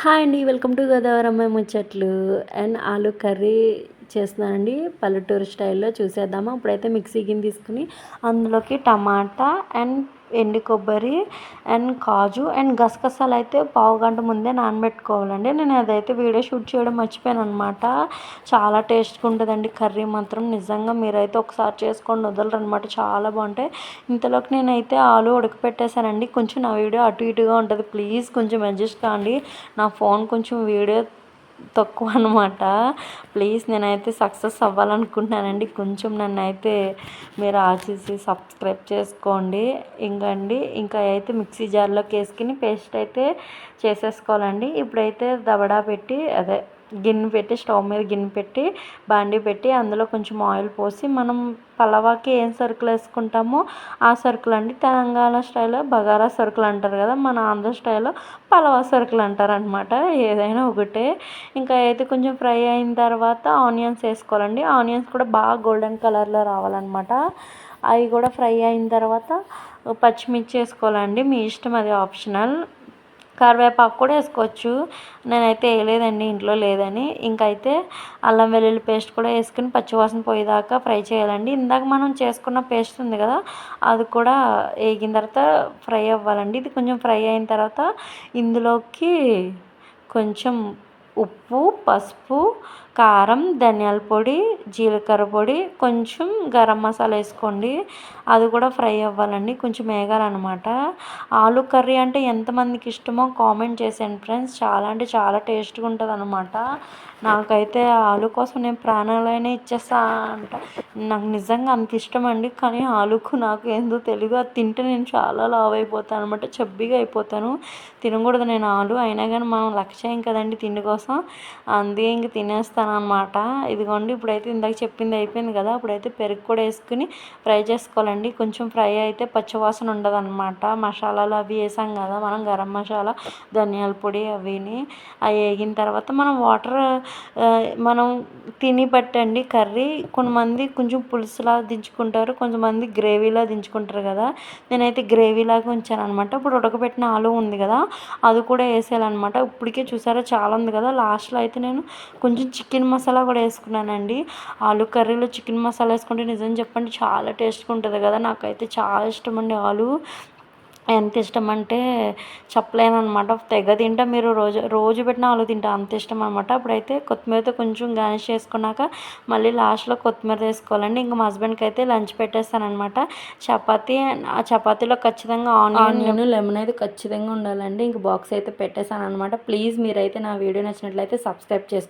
Hi అండి welcome to గోదావరమ్మ ముచ్చట్లు. And ఆలు కర్రీ చేస్తున్నానండి. పల్లెటూరు స్టైల్లో చూసేద్దాము. ఇప్పుడైతే మిక్సీ గిన్నె తీసుకుని అందులోకి టమాటా అండ్ ఎండు కొబ్బరి అండ్ కాజు అండ్ గసగసాలు అయితే పావు గంట ముందే నానబెట్టుకోవాలండి. నేను అదైతే వీడియో షూట్ చేయడం మర్చిపోయాను అనమాట చాలా టేస్ట్గా ఉంటుందండి. కర్రీ మాత్రం నిజంగా మీరైతే ఒకసారి చేసుకొని వదలరు అనమాట చాలా బాగుంటాయి. ఇంతలోకి నేనైతే ఆలు ఉడకపెట్టేశానండి. కొంచెం నా వీడియో అటు ఇటుగా ఉంటుంది. ప్లీజ్ కొంచెం అడ్జస్ట్ కాండి. నా ఫోన్ కొంచెం వీడియో తక్కువ అనమాట ప్లీజ్ నేనైతే సక్సెస్ అవ్వాలనుకుంటున్నానండి. కొంచెం నన్ను అయితే మీరు ఆశిసి సబ్స్క్రైబ్ చేసుకోండి. ఇంకండి ఇంకా అయితే మిక్సీ జార్లోకి వేసుకుని పేస్ట్ అయితే చేసేసుకోవాలండి. ఇప్పుడైతే దబడా పెట్టి అదే గిన్నె పెట్టి స్టవ్ మీద గిన్నె పెట్టి బాండి పెట్టి అందులో కొంచెం ఆయిల్ పోసి మనం పలావాకి ఏం సరుకులు వేసుకుంటామో ఆ సరుకులు అండి. తెలంగాణ స్టైల్లో బగారా సరుకులు అంటారు కదా మన ఆంధ్ర స్టైల్లో పలావా సరుకులు అంటారు అనమాట ఏదైనా ఒకటే. ఇంకా అయితే కొంచెం ఫ్రై అయిన తర్వాత ఆనియన్స్ వేసుకోవాలండి. ఆనియన్స్ కూడా బాగా గోల్డెన్ కలర్లో రావాలన్నమాట. అవి కూడా ఫ్రై అయిన తర్వాత పచ్చిమిర్చి వేసుకోవాలండి. మీ ఇష్టం అది ఆప్షనల్. కరివేపాకు కూడా వేసుకోవచ్చు. నేనైతే వేయలేదండి ఇంట్లో లేదని. ఇంకైతే అల్లం వెల్లుల్లి పేస్ట్ కూడా వేసుకుని పచ్చివాసన పోయేదాకా ఫ్రై చేయాలండి. ఇందాక మనం చేసుకున్న పేస్ట్ ఉంది కదా అది కూడా వేగిన తర్వాత ఫ్రై అవ్వాలండి. ఇది కొంచెం ఫ్రై అయిన తర్వాత ఇందులోకి కొంచెం ఉప్పు పసుపు కారం ధనియాల పొడి జీలకర్ర పొడి కొంచెం గరం మసాలా వేసుకోండి. అది కూడా ఫ్రై అవ్వాలండి. కొంచెం వేగాలన్నమాట. ఆలు కర్రీ అంటే ఎంతమందికి ఇష్టమో కామెంట్ చేసేయండి ఫ్రెండ్స్. చాలా అంటే చాలా టేస్ట్గా ఉంటుంది అనమాట నాకైతే ఆలు కోసం నేను ప్రాణాలైనా ఇచ్చేస్తా అంట. నాకు నిజంగా అంత ఇష్టం అండి కానీ ఆలుకు నాకు ఏందో తెలియదు అది తింటే నేను చాలా లావ్ అయిపోతాను అనమాట చబ్బిగా అయిపోతాను. తినకూడదు నేను ఆలు. అయినా కానీ మనం లక్ష్యం కదండి తిండి కోసం. అందే ఇంక తినేస్తాను అనమాట ఇదిగోండి ఇప్పుడైతే ఇందాక చెప్పింది అయిపోయింది కదా ఇప్పుడైతే పెరుగు కూడా వేసుకుని ఫ్రై చేసుకోవాలండి. కొంచెం ఫ్రై అయితే పచ్చివాసన ఉండదన్నమాట. మసాలాలు అవి వేసాం కదా మనం గరం మసాలా ధనియాల పొడి అవిని అవి వేగిన తర్వాత మనం వాటర్ మనం తిని పట్టండి. కర్రీ కొంతమంది కొంచెం పులుసులా దించుకుంటారు కొంతమంది గ్రేవీలా దించుకుంటారు కదా. నేనైతే గ్రేవీలాగా ఉంచాను అనమాట ఇప్పుడు ఉడకబెట్టిన ఆలు ఉంది కదా అది కూడా వేసేయాలన్నమాట. ఇప్పటికే చూసారా చాలా ఉంది కదా కదా లాస్ట్లో అయితే నేను కొంచెం చికెన్ మసాలా కూడా వేసుకున్నానండి. ఆలు కర్రీలో చికెన్ మసాలా వేసుకుంటే నిజం చెప్పండి చాలా టేస్ట్గా ఉంటుంది కదా నాకైతే చాలా ఇష్టం అండి ఆలు. ఎంత ఇష్టం అంటే చెప్పలేను అనమాట తెగ తింటా మీరు రోజు రోజు పెట్టిన ఆలు తింటా అంత ఇష్టం అనమాట అప్పుడైతే కొత్తిమీరతో కొంచెం గార్నిష్ చేసుకున్నాక మళ్ళీ లాస్ట్లో కొత్తిమీర వేసుకోవాలండి ఇంకా మా హస్బెండ్కి అయితే లంచ్ పెట్టేస్తానమాట చపాతీ ఆ చపాతీలో ఖచ్చితంగా ఆనియన్ లెమన్ అయితే ఖచ్చితంగా ఉండాలండి. ఇంక బాక్స్ అయితే పెట్టేశాను అనమాట ప్లీజ్ మీరైతే నా వీడియో నచ్చినట్లయితే సబ్స్క్రైబ్ చేసుకోండి